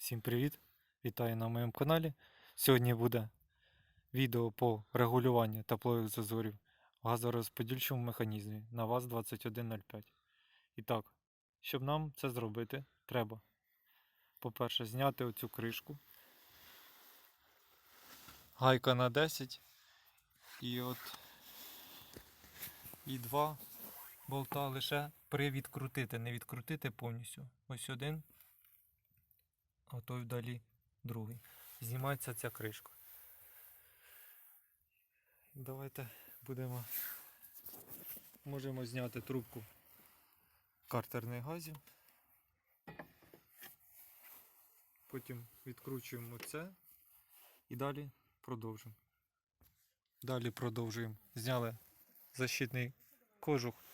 Всім привіт! Вітаю на моєму каналі. Сьогодні буде відео по регулюванню теплових зазорів в газорозподільчому механізмі на ВАЗ-2105. І так, щоб нам це зробити, треба, по-перше, зняти оцю кришку. Гайка на 10 і от і два болта лише привідкрутити, не відкрутити повністю. Ось один а той вдалі другий. Знімається ця кришка. Давайте будемо. Можемо зняти трубку картерних газів. Потім відкручуємо це і далі продовжимо. Далі продовжуємо. Зняли защитний кожух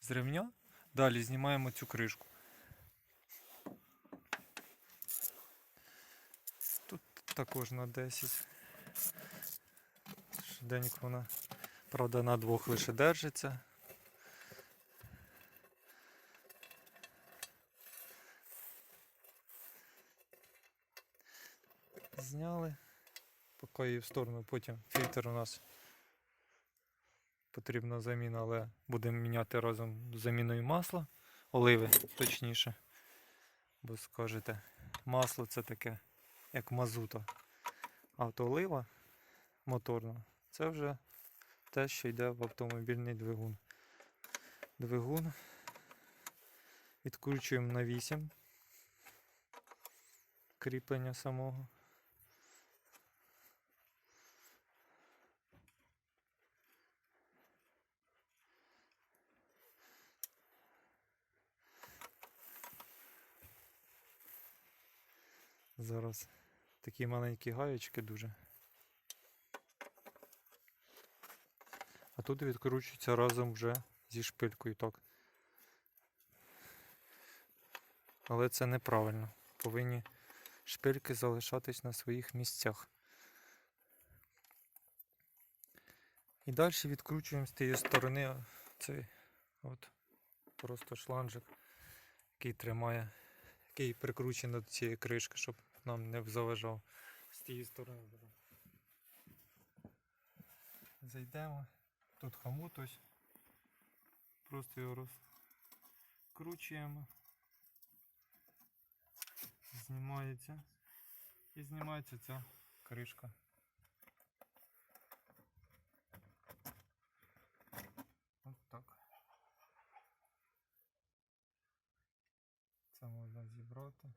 з ремня. Далі знімаємо цю кришку. Тут також на 10. Швиденько вона, правда, на двох лише держиться. Зняли. Поки її в сторону, потім фільтр у нас потрібна заміна, але будемо міняти разом з заміною масла, оливи точніше. Бо скажете, масло це таке як мазута. А то моторна це вже те, що йде в автомобільний двигун. Двигун відкручуємо на 8 кріплення самого. Зараз такі маленькі гаєчки дуже. А тут відкручується разом вже зі шпилькою так. Але це неправильно. Повинні шпильки залишатись на своїх місцях. І далі відкручуємо з тієї сторони цей от просто шланжик, який тримає, який прикручений до цієї кришки, щоб нам не заважав з тієї сторони. Зайдемо. Тут хомут ось. Просто його розкручуємо. Знімається. І знімається ця кришка. От так. Це можна зібрати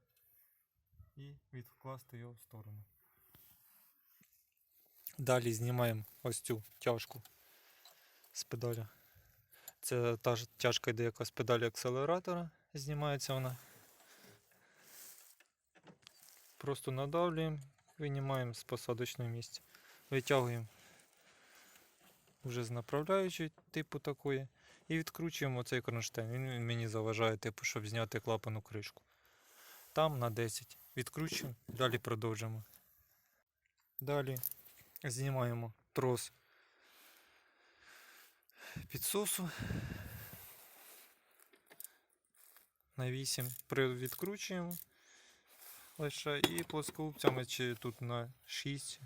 і відкласти його в сторону. Далі знімаємо ось цю тяжку з педаля. Це та ж тяжка йде яка з педалі акселератора, знімається вона. Просто надавлюємо, винімаємо з посадочного місця. Витягуємо вже з направляючої типу такої. І відкручуємо цей кронштейн. Він мені заважає, типу, щоб зняти клапану кришку. Там на 10. Відкручуємо, далі продовжимо. Далі знімаємо трос підсосу на 8 відкручуємо лише і плоскогубцями чи тут на 6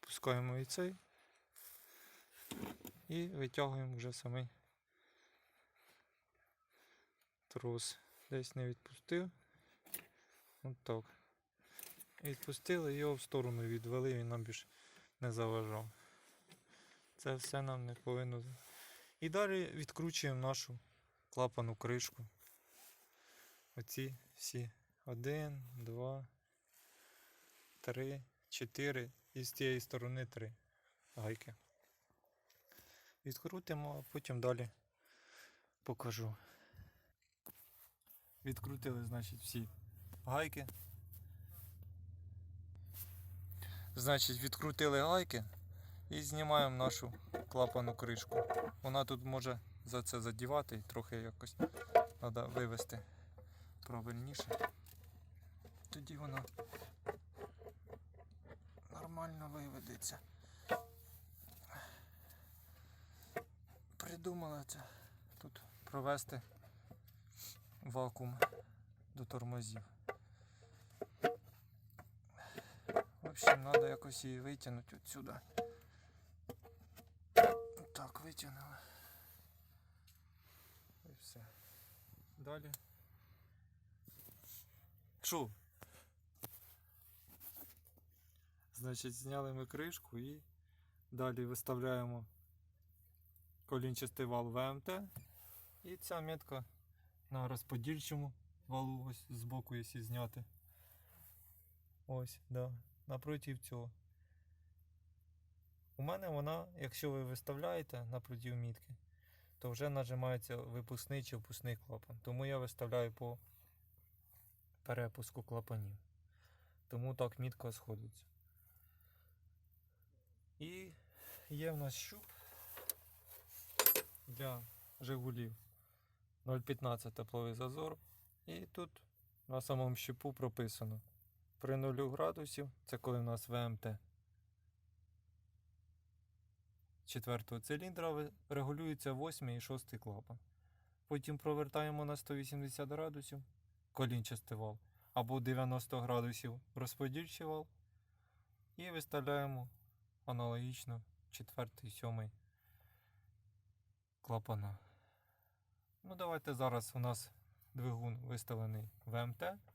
пускаємо і цей і витягуємо вже самий трос. Десь не відпустив. От так. Відпустили, його в сторону відвели, він нам більше не заважав. Це все нам не повинно. І далі відкручуємо нашу клапану кришку. Оці всі. Один, два, три, чотири. І з тієї сторони три гайки. Відкрутимо, а потім далі покажу. Відкрутили, значить, всі гайки. Значить, відкрутили гайки і знімаємо нашу клапану кришку. Вона тут може за це задівати і трохи якось треба вивести правильніше. Тоді вона нормально виведеться. Придумали це тут провести вакуум до тормозів. Общем, треба якось її витягнути отсюда. Так, витягнули. І все. Далі. Шу. Значить, зняли ми кришку і далі виставляємо колінчастий вал ВМТ. І ця метка на розподільчому валу ось збоку, якщо зняти. Ось, да. Напротив цього. У мене вона, якщо ви виставляєте напротив мітки, то вже нажимається випускний чи впускний клапан. Тому я виставляю по перепуску клапанів. Тому так мітка сходиться. І є в нас щуп для Жигулів 0,15 тепловий зазор. І тут на самому щупу прописано при 0 градусів, це коли в нас ВМТ четвертого циліндра регулюється 8 і 6 клапан. Потім провертаємо на 180 градусів колінчастий вал або 90 градусів розподільчий вал. І виставляємо аналогічно 4 і 7 клапана. Ну, давайте зараз у нас двигун виставлений ВМТ.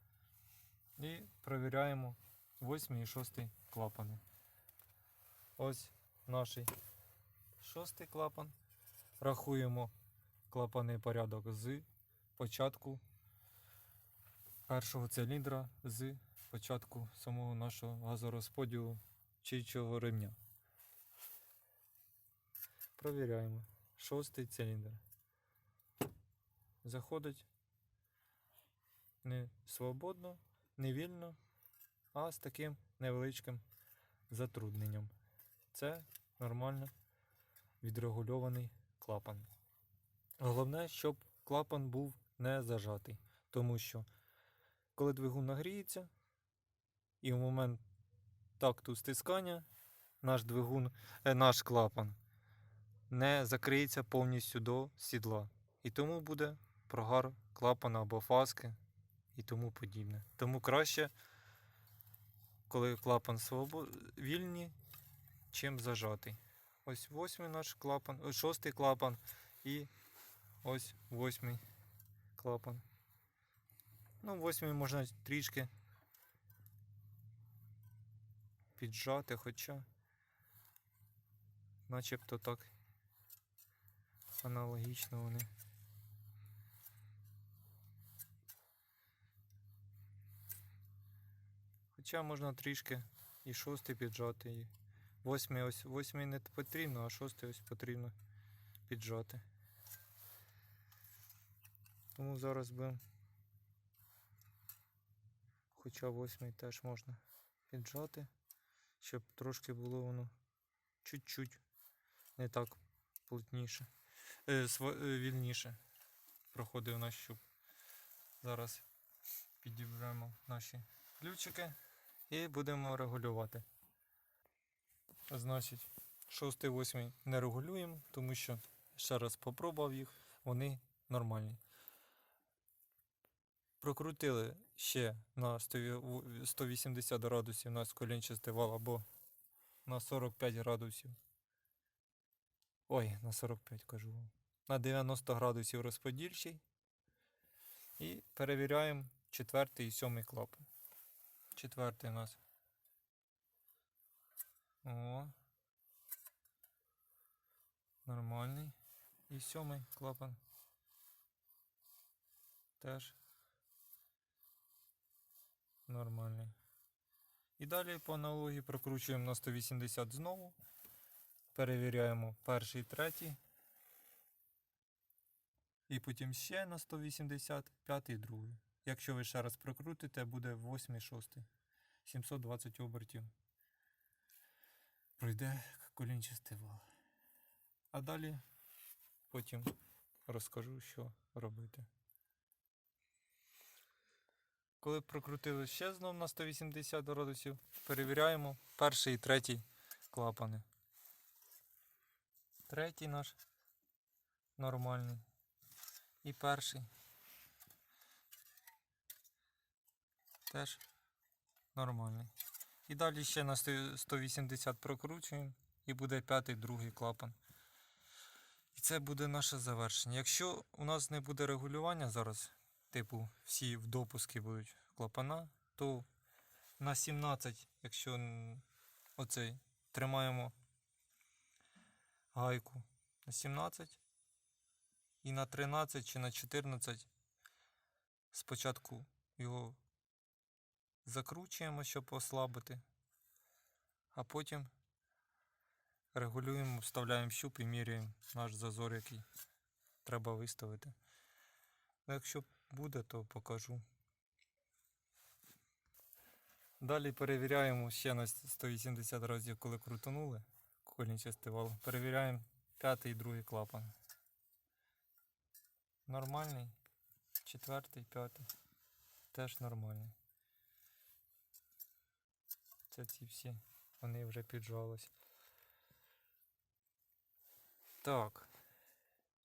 І перевіряємо 8 і 6 клапани. Ось наш шостий клапан. Рахуємо клапанний порядок з початку першого циліндра з початку самого нашого газорозподілу чийчого ремня. Провіряємо. Шостий циліндр. Заходить не свободно, не вільно, а з таким невеличким затрудненням. Це нормально відрегульований клапан. Головне, щоб клапан був не зажатий, тому що коли двигун нагріється, і в момент такту стискання наш двигун, е, наш клапан не закриється повністю до сідла. І тому буде прогар клапана або фаски і тому подібне. Тому краще, коли клапан свобод... вільний, чим зажатий. Ось восьмий наш клапан, ось шостий клапан і ось восьмий клапан. Ну, восьмий можна трішки піджати, хоча начебто так аналогічно вони. Хоча можна трішки і шостий піджати, і восьмий ось восьмий не потрібно, а шостий ось потрібно піджати. Тому зараз би хоча восьмий теж можна піджати, щоб трошки було воно чуть-чуть не так плотніше, е, е, вільніше проходив наш щуп. Зараз підіберемо наші ключики і будемо регулювати. Значить, 6 8 не регулюємо, тому що ще раз попробував їх, вони нормальні. Прокрутили ще на 180 градусів на колінчастий вал або на 45 градусів. Ой, на 45 кажу. На 90 градусів розподільчий. І перевіряємо четвертий і сьомий клапан. Четвертий у нас. О. Нормальний. І сьомий клапан. Теж. Нормальний. І далі по аналогії прокручуємо на 180 знову. Перевіряємо перший, третій. І потім ще на 180, п'ятий, другий. Якщо ви ще раз прокрутите, буде 8, 6. 720 обертів. Пройде колінчастий вал. А далі потім розкажу, що робити. Коли прокрутили ще знов на 180 градусів, перевіряємо перший і третій клапани. Третій наш нормальний. І перший. Теж нормальний. І далі ще на 180 прокручуємо і буде п'ятий другий клапан. І це буде наше завершення. Якщо у нас не буде регулювання зараз, типу всі в допуски будуть клапана, то на 17, якщо оцей тримаємо гайку на 17 і на 13 чи на 14 спочатку його закручуємо, щоб ослабити, а потім регулюємо, вставляємо щуп і міряємо наш зазор, який треба виставити. Ну, Якщо буде, то покажу. Далі перевіряємо ще на 180 разів, коли крутанули колінчастий вал. Перевіряємо п'ятий і другий клапан. Нормальний. Четвертий, п'ятий. Теж нормальний. Це ці всі. Вони вже піджались. Так.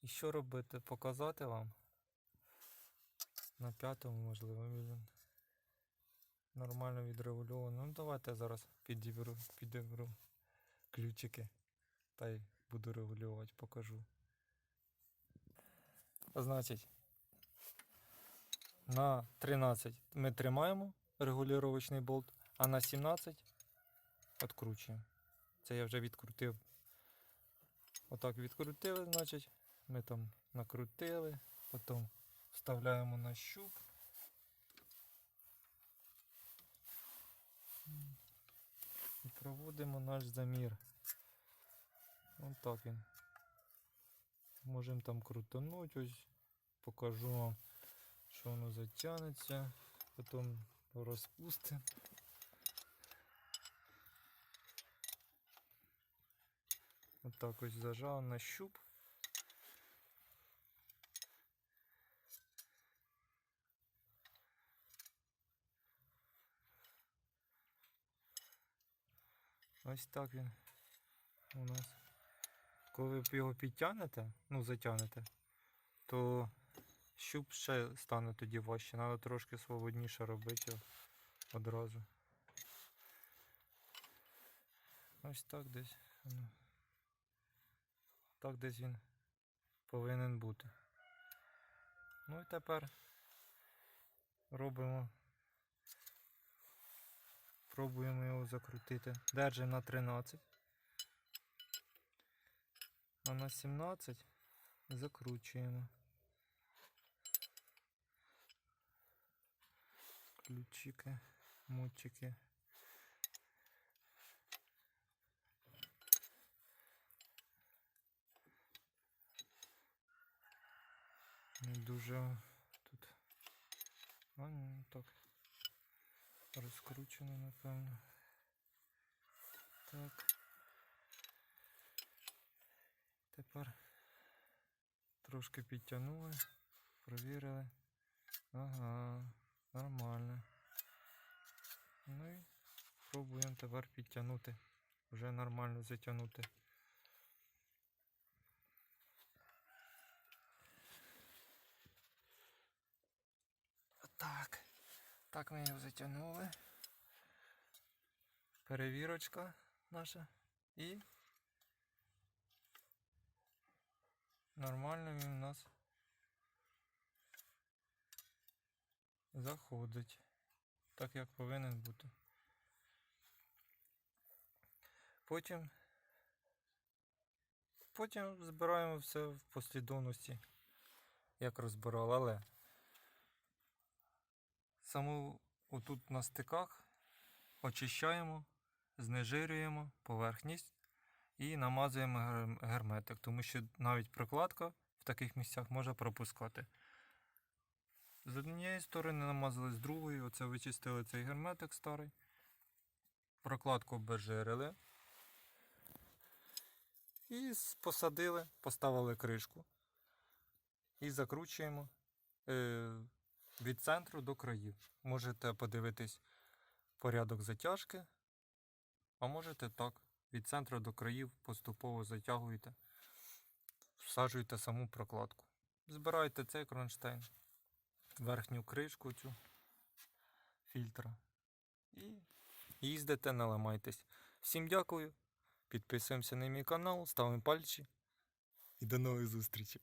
І що робити? Показати вам? На п'ятому, можливо, він нормально відрегульовано. Ну давайте зараз підіберу, підіберу ключики. Та й буду регулювати, покажу. Значить, на 13 ми тримаємо регулювачний болт, а на 17 відкручуємо. Це я вже відкрутив. Отак відкрутили, значить, ми там накрутили, потім вставляємо на щуп. І проводимо наш замір. Ось так він. Можемо там крутануть, ось покажу вам, що воно затягнеться, потім розпустимо. Отак ось зажав на щуп. Ось так він у нас. Коли ви його підтягнете, ну затягнете, то щуп ще стане тоді важче. Треба трошки свободніше робити одразу. Ось так десь. Так десь він повинен бути. Ну і тепер робимо. Пробуємо його закрутити. Держимо на 13. А на 17 закручуємо. Ключики, мотчики. Не дуже тут. А, ну, так. Розкручено, напевно. Так. Тепер трошки підтягнули, провірили. Ага, нормально. Ну і пробуємо тепер підтягнути. Вже нормально затягнути. Так. Так ми його затягнули. Перевірочка наша. І нормально він у нас заходить. Так як повинен бути. Потім потім збираємо все в послідовності, як розбирали, але саму отут на стиках очищаємо, знежирюємо поверхність і намазуємо герметик, тому що навіть прокладка в таких місцях може пропускати. З однієї сторони намазали, з другої, оце вичистили цей герметик старий. Прокладку обезжирили. І посадили, поставили кришку. І закручуємо е, від центру до країв. Можете подивитись порядок затяжки, а можете так. Від центру до країв поступово затягуєте, всаджуєте саму прокладку. Збираєте цей кронштейн, верхню кришку цю фільтра і їздите, не ламайтесь. Всім дякую. Підписуємося на мій канал, ставимо пальчики. І до нових зустрічей.